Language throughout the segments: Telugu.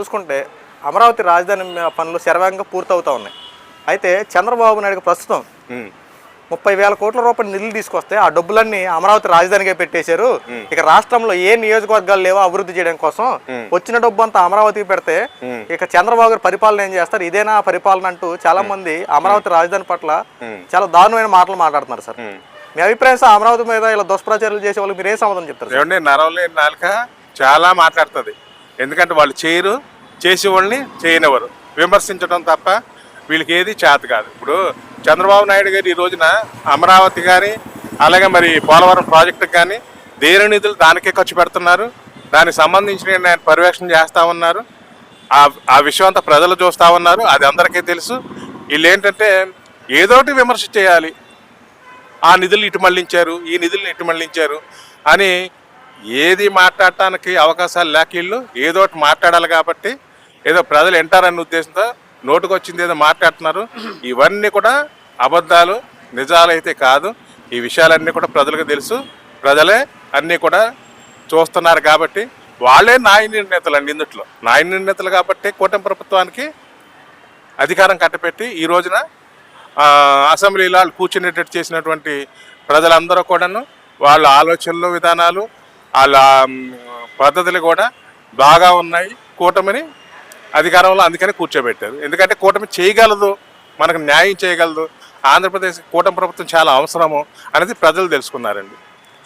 చూసుకుంటే అమరావతి రాజధాని పనులు శరవేగంగా పూర్తవుతా ఉన్నాయి. అయితే చంద్రబాబు నాయుడు ప్రస్తుతం. ముప్పై వేల కోట్ల రూపాయల నిధులు తీసుకొస్తే ఆ డబ్బులన్నీ అమరావతి రాజధానిగా పెట్టేశారు. ఇక రాష్ట్రంలో ఏ నియోజకవర్గాలు లేవో అభివృద్ధి చేయడం కోసం వచ్చిన డబ్బు అంతా అమరావతికి పెడితే ఇక చంద్రబాబు గారు పరిపాలన ఏం చేస్తారు? ఇదేనా పరిపాలన అంటూ చాలా మంది అమరావతి రాజధాని పట్ల చాలా దారుణమైన మాటలు మాట్లాడుతున్నారు సార్. మీ అభిప్రాయం సార్ అమరావతి మీద ఇలా దుష్ప్రచారాలు చేసే వాళ్ళకి మీరు ఏం సమాధానం చెప్తారు నాలుక చాలా మాట్లాడుతుంది. ఎందుకంటే వాళ్ళు చేయరు చేసే వాళ్ళని చేయనివ్వరు. విమర్శించడం తప్ప వీళ్ళకి ఏది చేత కాదు. ఇప్పుడు చంద్రబాబు నాయుడు గారు ఈ రోజున అమరావతి కానీ అలాగే మరి పోలవరం ప్రాజెక్టుకి కానీ దేని నిధులు దానికే ఖర్చు పెడుతున్నారు. దానికి సంబంధించిన ఆయన పర్యవేక్షణ చేస్తూ ఉన్నారు. ఆ ఆ విషయం అంతా ప్రజలు చూస్తా ఉన్నారు. అది అందరికీ తెలుసు. వీళ్ళు ఏంటంటే ఏదోటి విమర్శ చేయాలి. ఆ నిధులు ఇటు మళ్ళించారు ఈ నిధులను ఇటు మళ్ళించారు అని ఏది మాట్లాడటానికి అవకాశాలు లేక వీళ్ళు ఏదో ఒకటి మాట్లాడాలి కాబట్టి ఏదో ప్రజలు వింటారన్న ఉద్దేశంతో నోటుకొచ్చింది ఏదో మాట్లాడుతున్నారు. ఇవన్నీ కూడా అబద్ధాలు నిజాలైతే కాదు. ఈ విషయాలన్నీ కూడా ప్రజలకు తెలుసు. ప్రజలే అన్నీ కూడా చూస్తున్నారు కాబట్టి వాళ్ళే న్యాయ నిర్ణేతలు అండి ఇందుట్లో. నాయ నిర్ణేతలు కాబట్టి కూటమి ప్రభుత్వానికి అధికారం కట్టపెట్టి ఈ రోజున అసెంబ్లీలో వాళ్ళు కూర్చునేటట్టు చేసినటువంటి ప్రజలందరూ కూడాను వాళ్ళ ఆలోచనలు విధానాలు వాళ్ళ పద్ధతులు కూడా బాగా ఉన్నాయి కూటమిని అధికారంలో అందుకని కూర్చోబెట్టారు. ఎందుకంటే కూటమి చేయగలదు మనకు న్యాయం చేయగలదు. ఆంధ్రప్రదేశ్ కూటమి ప్రభుత్వం చాలా అవసరము అనేది ప్రజలు తెలుసుకున్నారండి.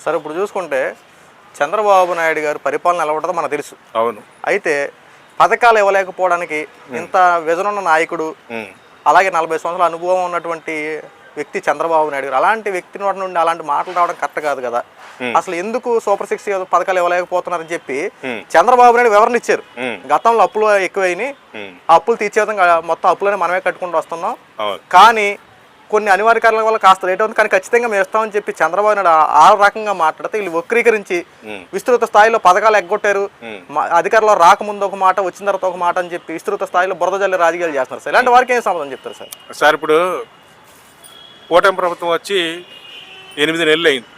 సార్ ఇప్పుడు చూసుకుంటే చంద్రబాబు నాయుడు గారు పరిపాలన ఎలా ఉంటుందో మనకు తెలుసు. అవును. అయితే పథకాలు ఇవ్వలేకపోవడానికి ఇంత విజనున్న నాయకుడు అలాగే నలభై సంవత్సరాల అనుభవం ఉన్నటువంటి వ్యక్తి చంద్రబాబు నాయుడు గారు. అలాంటి వ్యక్తి నోటి నుండి అలాంటి మాటలు రావడం కరెక్ట్ కాదు కదా. అసలు ఎందుకు సూపర్ సిక్స్ పథకాలు ఇవ్వలేకపోతున్నారని చెప్పి చంద్రబాబు నాయుడు వివరణ ఇచ్చారు. గతంలో అప్పులు ఎక్కువైనాయి ఆ అప్పులు తీర్చే విధంగా మొత్తం అప్పులనే మనమే కట్టుకుంటూ వస్తున్నాం. కానీ కొన్ని అనివార్య కారణాల వల్ల కాస్త లేట్ అవుతుంది. కానీ ఖచ్చితంగా మేము ఇస్తామని చెప్పి చంద్రబాబు నాయుడు ఆ- రకంగా మాట్లాడితే వీళ్ళు వక్రీకరించి విస్తృత స్థాయిలో పథకాలు ఎగ్గొట్టారు. అధికారంలో రాకముందు ఒక మాట వచ్చిన తర్వాత ఒక మాట అని చెప్పి విస్తృత స్థాయిలో బురద జల్లి రాజకీయాలు చేస్తున్నారు సార్. ఇలాంటి వారికి ఏం సమాధానం చెప్తారు సార్? సార్ ఇప్పుడు కూటమి ప్రభుత్వం వచ్చి ఎనిమిది నెలలు అయింది.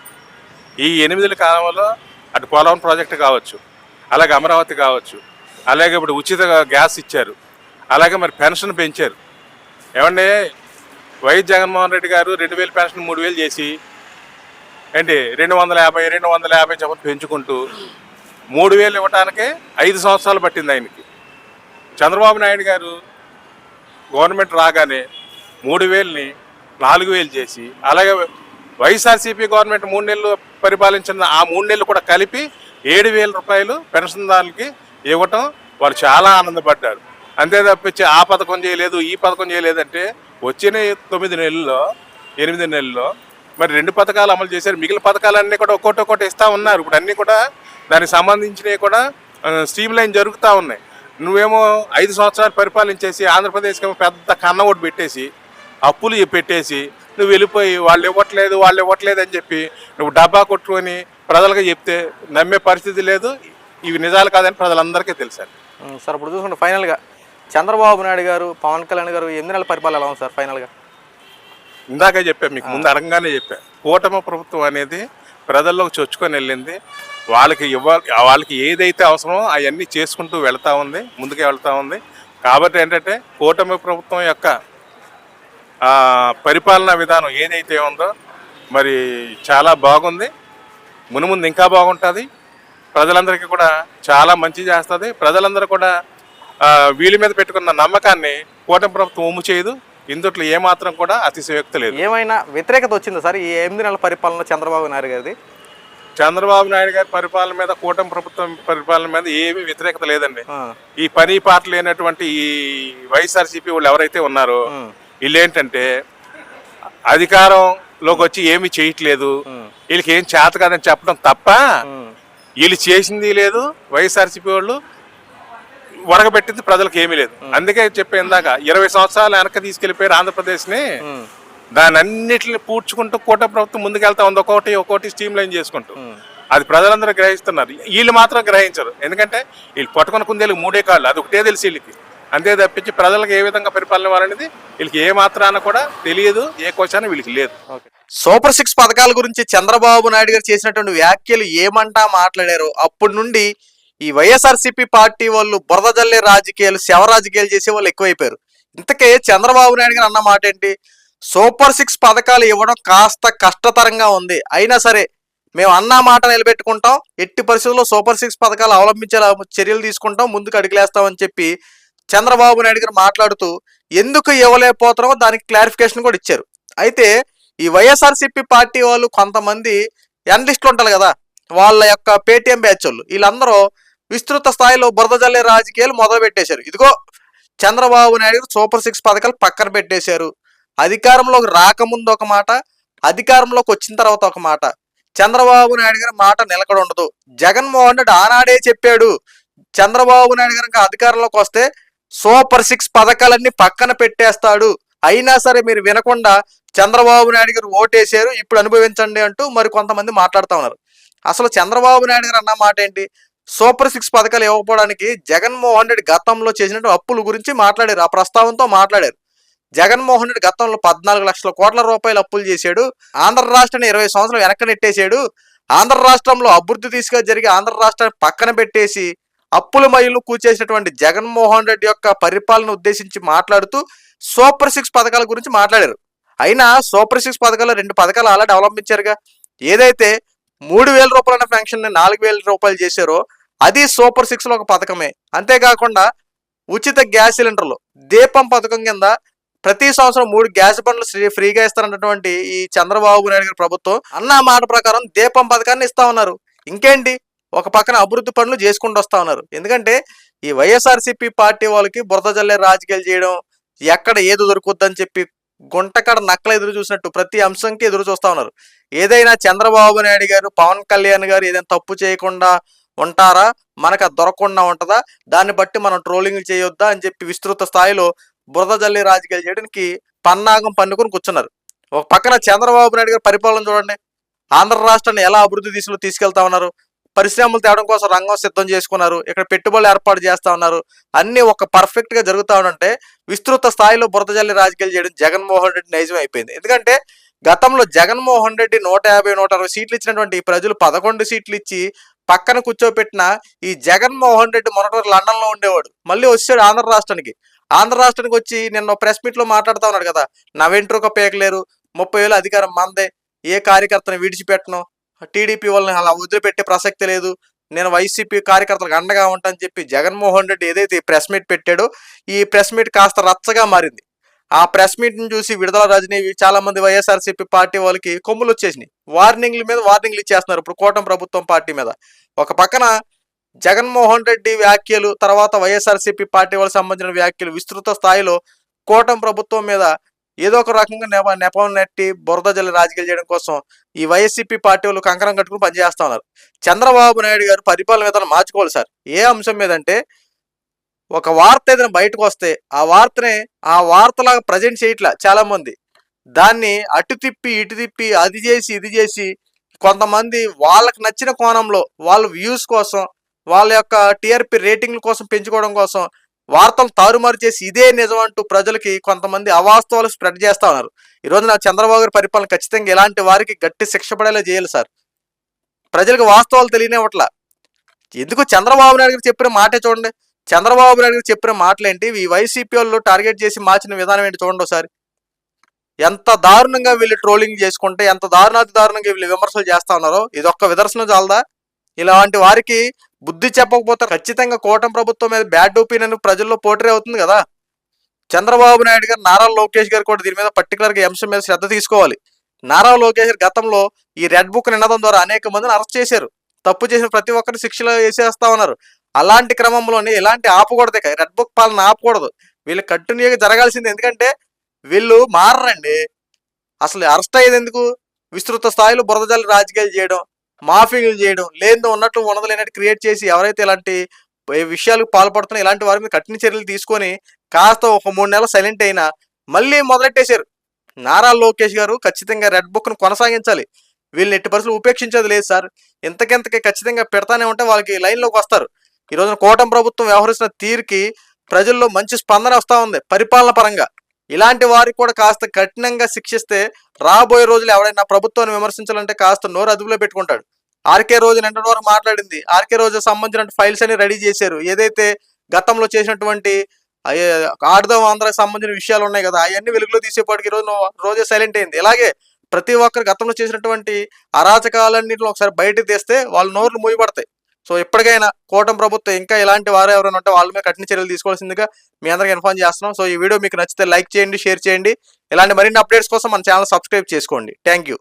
ఈ ఎనిమిది కాలంలో అటు పోలవరం ప్రాజెక్టు కావచ్చు అలాగే అమరావతి కావచ్చు అలాగే ఇప్పుడు ఉచిత గ్యాస్ ఇచ్చారు అలాగే మరి పెన్షన్ పెంచారు. ఏమంటే వైఎస్ జగన్మోహన్ రెడ్డి గారు రెండు వేలు పెన్షన్ మూడు వేలు చేసి ఏంటి రెండు వందల యాభై రెండు వందల యాభై చొప్పున పెంచుకుంటూ మూడు వేలు ఇవ్వటానికే ఐదు సంవత్సరాలు పట్టింది ఆయనకి. చంద్రబాబు నాయుడు గారు గవర్నమెంట్ రాగానే మూడు వేలని నాలుగు వేలు చేసి అలాగే వైఎస్ఆర్సీపీ గవర్నమెంట్ మూడు నెలలు పరిపాలించిన ఆ మూడు నెలలు కూడా కలిపి ఏడు వేల రూపాయలు పెన్షన్దారులకి ఇవ్వటం వాళ్ళు చాలా ఆనందపడ్డారు. అంతే తప్పించి ఆ పథకం చేయలేదు ఈ పథకం చేయలేదంటే వచ్చిన తొమ్మిది నెలల్లో ఎనిమిది నెలల్లో మరి రెండు పథకాలు అమలు చేశారు. మిగిలిన పథకాలన్నీ కూడా ఒక్కొక్కటి ఒక్కొక్కటి ఇస్తా ఉన్నారు. ఇప్పుడు అన్నీ కూడా దానికి సంబంధించినవి కూడా స్ట్రీమ్ లైన్ జరుగుతూ ఉన్నాయి. నువ్వేమో ఐదు సంవత్సరాలు పరిపాలించేసి ఆంధ్రప్రదేశ్కి పెద్ద కన్న ఒకటి పెట్టేసి అప్పులు పెట్టేసి నువ్వు వెళ్ళిపోయి వాళ్ళు ఇవ్వట్లేదు వాళ్ళు ఇవ్వట్లేదు అని చెప్పి నువ్వు డబ్బా కొట్టుకొని ప్రజలకు చెప్తే నమ్మే పరిస్థితి లేదు. ఇవి నిజాలు కాదని ప్రజలందరికీ తెలుసండి. సార్ ఇప్పుడు చూసుకుంటే ఫైనల్గా చంద్రబాబు నాయుడు గారు పవన్ కళ్యాణ్ గారు ఎనిమిది నెలల పరిపాలన ఎలా ఉంది సార్ ఫైనల్గా? ఇందాకే చెప్పా మీకు ముందు అడగగానే చెప్పా. కూటమి ప్రభుత్వం అనేది ప్రజల్లోకి చొచ్చుకొని వెళ్ళింది. వాళ్ళకి ఇవ్వాలి వాళ్ళకి ఏదైతే అవసరమో అవన్నీ చేసుకుంటూ వెళ్తా ఉంది ముందుకే వెళ్తా ఉంది. కాబట్టి ఏంటంటే కూటమి ప్రభుత్వం యొక్క పరిపాలనా విధానం ఏదైతే ఉందో మరి చాలా బాగుంది. మునుముందు ఇంకా బాగుంటుంది. ప్రజలందరికీ కూడా చాలా మంచి చేస్తుంది. ప్రజలందరూ కూడా వీళ్ళ మీద పెట్టుకున్న నమ్మకాన్ని కూటమి ప్రభుత్వం ఉమ్ము చేయదు. ఇందుట్లో ఏమాత్రం కూడా అతిశయోక్తి లేదు. ఏమైనా వ్యతిరేకత వచ్చిందా సార్? ఈ ఎనిమిది నెలల పరిపాలన చంద్రబాబు నాయుడు గారిది? చంద్రబాబు నాయుడు గారి పరిపాలన మీద కూటమి ప్రభుత్వం పరిపాలన మీద ఏమీ వ్యతిరేకత లేదండి. ఈ పని పాట లేనటువంటి ఈ వైఎస్ఆర్సీపీ వాళ్ళు ఎవరైతే ఉన్నారో ఉం, వీళ్ళు ఏంటంటే అధికారంలోకి వచ్చి ఏమీ చేయట్లేదు. వీళ్ళకి ఏం చేత కాదని చెప్పడం తప్ప వీళ్ళు చేసింది లేదు వైఎస్ఆర్సీపీ వాళ్ళు వడగబెట్టింది ప్రజలకు ఏమీ లేదు. అందుకే చెప్పే ఇందాక ఇరవై సంవత్సరాలు వెనక్కి తీసుకెళ్ళిపోయారు ఆంధ్రప్రదేశ్ని. దాని అన్నిటిని పూడ్చుకుంటూ కూట ప్రభుత్వం ముందుకెళ్తా ఉంది. ఒక్కొక్కటి ఒక్కొక్కటి స్ట్రీమ్ లైన్ చేసుకుంటూ. అది ప్రజలందరూ గ్రహిస్తున్నారు. వీళ్ళు మాత్రం గ్రహించరు. ఎందుకంటే వీళ్ళు పట్టుకున్న కుందేలు మూడే కాళ్ళు. అది ఒకటే తెలిసి వీళ్ళకి. అంతే తప్పించి ప్రజలకు ఏ విధంగా పరిపాలన ఇవ్వాలనేది వీళ్ళకి ఏ మాత్రాన కూడా తెలియదు ఏ క్వశ్చన్ వీళ్ళకి లేదు. ఓకే. సూపర్ సిక్స్ పథకాల గురించి చంద్రబాబు నాయుడు గారు చేసినటువంటి వ్యాఖ్యలు ఏమంటా మాట్లాడారు అప్పటి నుండి ఈ వైఎస్ఆర్సీపీ పార్టీ వాళ్ళు బురద జల్లే రాజకీయాలు శవ రాజకీయాలు చేసే వాళ్ళు ఎక్కువైపోయారు. ఇంతకే చంద్రబాబు నాయుడు గారు అన్న మాట ఏంటి? సూపర్ సిక్స్ పథకాలు ఇవ్వడం కాస్త కష్టతరంగా ఉంది. అయినా సరే మేము అన్న మాట నిలబెట్టుకుంటాం ఎట్టి పరిస్థితుల్లో సూపర్ సిక్స్ పథకాలు అవలంబించేలా చర్యలు తీసుకుంటాం ముందుకు అడుగులేస్తామని చెప్పి చంద్రబాబు నాయుడు గారు మాట్లాడుతూ ఎందుకు ఇవ్వలేకపోతున్నామో దానికి క్లారిఫికేషన్ కూడా ఇచ్చారు. అయితే ఈ వైఎస్ఆర్సీపీ పార్టీ వాళ్ళు కొంతమంది ఎనలిస్టులు ఉంటారు కదా వాళ్ళ యొక్క పేటిఎం బ్యాచ్ వాళ్ళు. వీళ్ళందరూ విస్తృత స్థాయిలో బురద జల్లే రాజకీయాలు మొదలు పెట్టేశారు ఇదిగో చంద్రబాబు నాయుడు గారు సూపర్ సిక్స్ పథకాలు పక్కన పెట్టేశారు. అధికారంలోకి రాకముందు ఒక మాట అధికారంలోకి వచ్చిన తర్వాత ఒక మాట. చంద్రబాబు నాయుడు గారి మాట నిలకడ ఉండదు. జగన్మోహన్ రెడ్డి ఆనాడే చెప్పాడు చంద్రబాబు నాయుడు గారు ఇంకా అధికారంలోకి వస్తే సూపర్ సిక్స్ పథకాలన్నీ పక్కన పెట్టేస్తాడు. అయినా సరే మీరు వినకుండా చంద్రబాబు నాయుడు గారు ఓటేశారు ఇప్పుడు అనుభవించండి అంటూ మరి కొంతమంది మాట్లాడుతూ ఉన్నారు. అసలు చంద్రబాబు నాయుడు గారు అన్న మాట ఏంటి? సూపర్ సిక్స్ పథకాలు ఇవ్వకపోవడానికి జగన్మోహన్ రెడ్డి గతంలో చేసినట్టు అప్పుల గురించి మాట్లాడారు ఆ ప్రస్తావంతో మాట్లాడారు. జగన్మోహన్ రెడ్డి గతంలో పద్నాలుగు లక్షల కోట్ల రూపాయలు అప్పులు చేశాడు ఆంధ్ర రాష్ట్రాన్ని ఇరవై సంవత్సరాలు వెనక్కి నెట్టేశాడు ఆంధ్ర రాష్ట్రంలో అభివృద్ధి తీసుగా జరిగి ఆంధ్ర రాష్ట్రాన్ని పక్కన పెట్టేసి అప్పుల మైలు కూచేసినటువంటి జగన్మోహన్ రెడ్డి యొక్క పరిపాలన ఉద్దేశించి మాట్లాడుతూ సూపర్ సిక్స్ పథకాల గురించి మాట్లాడారు. అయినా సూపర్ సిక్స్ పథకాలు రెండు పథకాలు అలా అవలంబించారుగా. ఏదైతే మూడు వేల రూపాయల పెన్షన్ నాలుగు వేల రూపాయలు చేశారో అది సూపర్ సిక్స్లో ఒక పథకమే. అంతేకాకుండా ఉచిత గ్యాస్ సిలిండర్లు దీపం పథకం కింద ప్రతి సంవత్సరం మూడు గ్యాస్ బండ్లు ఫ్రీగా ఇస్తారన్నటువంటి ఈ చంద్రబాబు నాయుడు గారి ప్రభుత్వం అన్న మాట ప్రకారం దీపం పథకాన్ని ఇస్తా ఉన్నారు. ఇంకేంటి? ఒక పక్కన అభివృద్ధి పనులు చేసుకుంటూ వస్తా ఉన్నారు. ఎందుకంటే ఈ వైఎస్ఆర్సీపీ పార్టీ వాళ్ళకి బురద జల్లే రాజకీయాలు చేయడం ఎక్కడ ఏది దొరుకుద్దని చెప్పి గుంటకడ నక్కల ఎదురు చూసినట్టు ప్రతి అంశంకి ఎదురు చూస్తా ఉన్నారు. ఏదైనా చంద్రబాబు నాయుడు గారు పవన్ కళ్యాణ్ గారు ఏదైనా తప్పు చేయకుండా ఉంటారా? మనకు అది దొరకకుండా ఉంటుందా? దాన్ని బట్టి మనం ట్రోలింగ్ చేయొద్దా అని చెప్పి విస్తృత స్థాయిలో బురద జల్లి రాజకీయాలు చేయడానికి పన్నాగం పన్నుకొని కూర్చున్నారు. ఒక పక్కన చంద్రబాబు నాయుడు గారి పరిపాలన చూడండి. ఆంధ్ర రాష్ట్రాన్ని ఎలా అభివృద్ధి దిశలో తీసుకెళ్తా ఉన్నారు? పరిశ్రమలు తేవడం కోసం రంగం సిద్ధం చేసుకున్నారు. ఇక్కడ పెట్టుబడులు ఏర్పాటు చేస్తా ఉన్నారు. అన్ని ఒక పర్ఫెక్ట్గా జరుగుతా ఉంటే విస్తృత స్థాయిలో బురద జల్లి రాజకీయాలు చేయడం జగన్మోహన్ రెడ్డి నైజం అయిపోయింది. ఎందుకంటే గతంలో జగన్మోహన్ రెడ్డి నూట యాభై నూట అరవై సీట్లు ఇచ్చినటువంటి ఈ ప్రజలు పదకొండు సీట్లు ఇచ్చి పక్కన కూర్చోపెట్టిన ఈ జగన్మోహన్ రెడ్డి మొన్నటి వరకు లండన్లో ఉండేవాడు. మళ్ళీ వచ్చాడు ఆంధ్ర రాష్ట్రానికి. ఆంధ్ర రాష్ట్రానికి వచ్చి నిన్న ప్రెస్ మీట్లో మాట్లాడుతా ఉన్నాడు కదా. నా వెంట్రుక పేకలేరు. ముప్పై వేలు అధికారం మందే. ఏ కార్యకర్తను విడిచిపెట్టను? టీడీపీ వాళ్ళని అలా వదిలిపెట్టే ప్రసక్తి లేదు. నేను వైసీపీ కార్యకర్తలకు అండగా ఉంటానని చెప్పి జగన్మోహన్ రెడ్డి ఏదైతే ప్రెస్ మీట్ పెట్టాడో ఈ ప్రెస్ మీట్ కాస్త రచ్చగా మారింది. ఆ ప్రెస్ మీట్ని చూసి విడుదల రజనీ చాలా మంది వైఎస్ఆర్సీపీ పార్టీ వాళ్ళకి కొమ్ములు వచ్చేసినాయి. వార్నింగ్ల మీద వార్నింగ్లు ఇచ్చేస్తున్నారు ఇప్పుడు కూటమి ప్రభుత్వం పార్టీ మీద. ఒక పక్కన జగన్మోహన్ రెడ్డి వ్యాఖ్యలు తర్వాత వైఎస్ఆర్సీపీ పార్టీ వాళ్ళకి సంబంధించిన వ్యాఖ్యలు విస్తృత స్థాయిలో కూటమి ప్రభుత్వం మీద ఏదో ఒక రకంగా నెప నెపం నెట్టి బురద జల్లి రాజకీయాలు చేయడం కోసం ఈ వైఎస్సీపీ పార్టీ వాళ్ళు కంకరం కట్టుకుని పనిచేస్తా ఉన్నారు. చంద్రబాబు నాయుడు గారు పరిపాలన విధానం మార్చుకోవాలి సార్. ఏ అంశం మీద అంటే ఒక వార్త ఏదైనా బయటకు వస్తే ఆ వార్తనే ఆ వార్తలాగా ప్రజెంట్ చేయట్లా చాలా మంది దాన్ని అటు తిప్పి ఇటు తిప్పి అది చేసి ఇది చేసి కొంతమంది వాళ్ళకి నచ్చిన కోణంలో వాళ్ళ వ్యూస్ కోసం వాళ్ళ యొక్క టీఆర్పీ రేటింగ్ల కోసం పెంచుకోవడం కోసం వార్తలు తారుమారు చేసి ఇదే నిజం అంటూ ప్రజలకి కొంతమంది అవాస్తవాలు స్ప్రెడ్ చేస్తా ఉన్నారు. ఈ నా చంద్రబాబు గారి పరిపాలన ఖచ్చితంగా ఇలాంటి వారికి గట్టి శిక్ష పడేలా చేయాలి సార్. ప్రజలకు వాస్తవాలు తెలియనివ్వట్లా ఎందుకు చంద్రబాబు నాయుడు గారు చెప్పిన మాటే చూడండి. చంద్రబాబు నాయుడు గారు చెప్పిన మాటలేంటి? ఈ వైసీపీ వాళ్ళు టార్గెట్ చేసి మార్చిన విధానం ఏంటి చూడండి ఒకసారి. ఎంత దారుణంగా వీళ్ళు ట్రోలింగ్ చేసుకుంటే ఎంత దారుణాతి దారుణంగా వీళ్ళు విమర్శలు చేస్తా ఉన్నారో ఇది ఒక్క విదర్శనం చాలదా? ఇలాంటి వారికి బుద్ధి చెప్పకపోతే ఖచ్చితంగా కూటమి ప్రభుత్వం మీద బ్యాడ్ ఒపీనియన్ ప్రజల్లో పోటరీ అవుతుంది కదా. చంద్రబాబు నాయుడు గారు నారా లోకేష్ గారు కూడా దీని మీద పర్టికులర్గా అంశం మీద శ్రద్ధ తీసుకోవాలి. నారా లోకేష్ గారు గతంలో ఈ రెడ్ బుక్ నినదం ద్వారా అనేక మందిని అరెస్ట్ చేశారు. తప్పు చేసిన ప్రతి ఒక్కరిని శిక్షలో వేసేస్తా ఉన్నారు. అలాంటి క్రమంలోనే ఇలాంటి ఆపకూడదు రెడ్ బుక్ పాలన ఆపకూడదు. వీళ్ళు కంటిన్యూగా జరగాల్సింది ఎందుకంటే వీళ్ళు మారరండి. అసలు అరెస్ట్ అయ్యేది ఎందుకు? విస్తృత స్థాయిలో బురదజల్లి రాజకీయాలు చేయడం మాఫింగ్లు చేయడం లేదో ఉన్నట్లు ఉన్నది లేనట్టు క్రియేట్ చేసి ఎవరైతే ఇలాంటి విషయాలకు పాల్పడుతున్నాయి ఇలాంటి వారి మీద కఠిన చర్యలు తీసుకొని కాస్త ఒక మూడు నెలలు సైలెంట్ అయినా మళ్ళీ మొదలెట్టేశారు. నారా లోకేష్ గారు ఖచ్చితంగా రెడ్ బుక్ను కొనసాగించాలి. వీళ్ళని ఎట్టి పరిస్థితులు ఉపేక్షించేది లేదు సార్. ఇంతకింతకి ఖచ్చితంగా పెడతానే ఉంటే వాళ్ళకి లైన్లోకి వస్తారు. ఈ రోజున కూటమి ప్రభుత్వం వ్యవహరిస్తున్న తీరుకి ప్రజల్లో మంచి స్పందన వస్తూ ఉంది పరిపాలన పరంగా. ఇలాంటి వారికి కూడా కాస్త కఠినంగా శిక్షిస్తే రాబోయే రోజులు ఎవరైనా ప్రభుత్వాన్ని విమర్శించాలంటే కాస్త నోరు అదుపులో పెట్టుకుంటాడు. ఆర్కే రోజు నిన్నటి వరకు మాట్లాడింది. ఆర్కే రోజు సంబంధించిన ఫైల్స్ అన్ని రెడీ చేశారు. ఏదైతే గతంలో చేసినటువంటి ఆడదాం ఆంధ్రాకి సంబంధించిన విషయాలు ఉన్నాయి కదా అవన్నీ వెలుగులో తీసేపాటికి రోజు రోజే సైలెంట్ అయింది. ఇలాగే ప్రతి ఒక్కరు గతంలో చేసినటువంటి అరాచకాలన్నింటిలో ఒకసారి బయటకు తీస్తే వాళ్ళ నోర్లు మూయబడతాయి. సో ఇప్పటికైనా కూటమి ప్రభుత్వం ఇంకా ఇలాంటి వారు ఎవరైనా ఉంటే వాళ్ళ మీద కఠిన చర్యలు తీసుకోవాల్సిందిగా మీ అందరికి ఇన్ఫార్మ్ చేస్తున్నాం. సో ఈ వీడియో మీకు నచ్చితే లైక్ చేయండి షేర్ చేయండి. ఇలాంటి మరిన్ని అప్డేట్స్ కోసం మన ఛానల్ సబ్స్క్రైబ్ చేసుకోండి. Thank you.